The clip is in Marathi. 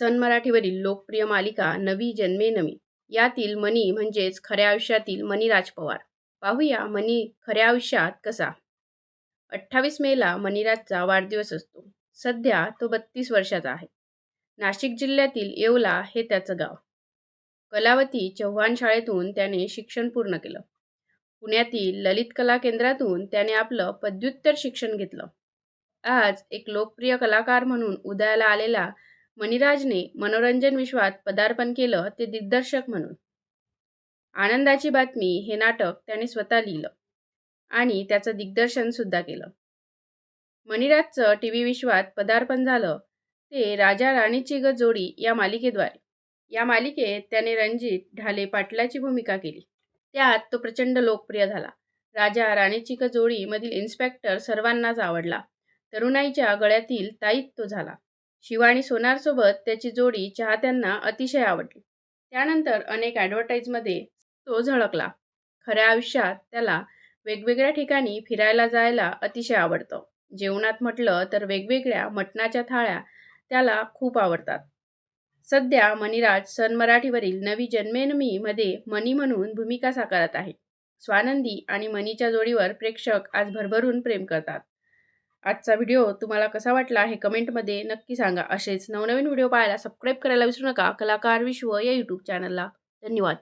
सन मराठीवरील लोकप्रिय मालिका नवी जन्मे नवी. यातील मनी म्हणजेच खऱ्या आयुष्यातील मनी राजपवार. पाहूया मनी खऱ्या आयुष्यात कसा? अठ्ठावीस मेला मनीराजचा वाढदिवस असतो. सध्या तो बत्तीस वर्षाचा आहे. नाशिक जिल्ह्यातील येवला हे त्याचं गाव. कलावती चव्हाण शाळेतून त्याने शिक्षण पूर्ण केलं. पुण्यातील ललित कला केंद्रातून त्याने आपलं पदव्युत्तर शिक्षण घेतलं. आज एक लोकप्रिय कलाकार म्हणून उदयाला आलेला मणिराजने मनोरंजन विश्वात पदार्पण केलं ते दिग्दर्शक म्हणून. आनंदाची बातमी हे नाटक त्याने स्वतः लिहिलं आणि त्याचं दिग्दर्शनसुद्धा केलं. मणिराजचं टी व्ही विश्वात पदार्पण झालं ते राजा राणीची ग जोडी या मालिकेद्वारे. या मालिकेत त्याने रणजित ढाले पाटलाची भूमिका केली. त्यात तो प्रचंड लोकप्रिय झाला. राजा राणीची ग जोडीमधील इन्स्पेक्टर सर्वांनाच आवडला. तरुणाईच्या गळ्यातील ताईत तो झाला. शिवानी सोनारसोबत त्याची जोडी चाहत्यांना अतिशय आवडली. त्यानंतर अनेक ॲडव्हर्टाईजमध्ये तो झळकला. खऱ्या आयुष्यात त्याला वेगवेगळ्या ठिकाणी फिरायला जायला अतिशय आवडतं. जेवणात म्हटलं तर वेगवेगळ्या मटणाच्या थाळ्या त्याला खूप आवडतात. सध्या मणिराज सन मराठीवरील नवी जन्मेनमीमध्ये मनी म्हणून भूमिका साकारत आहे. स्वानंदी आणि मनीच्या जोडीवर प्रेक्षक आज भरभरून प्रेम करतात. आजचा व्हिडिओ तुम्हाला कसा वाटला हे कमेंटमध्ये नक्की सांगा. असेच नवनवीन व्हिडिओ पाहायला सबस्क्राईब करायला विसरू नका. कलाकार विश्व या यूट्यूब चॅनलला धन्यवाद.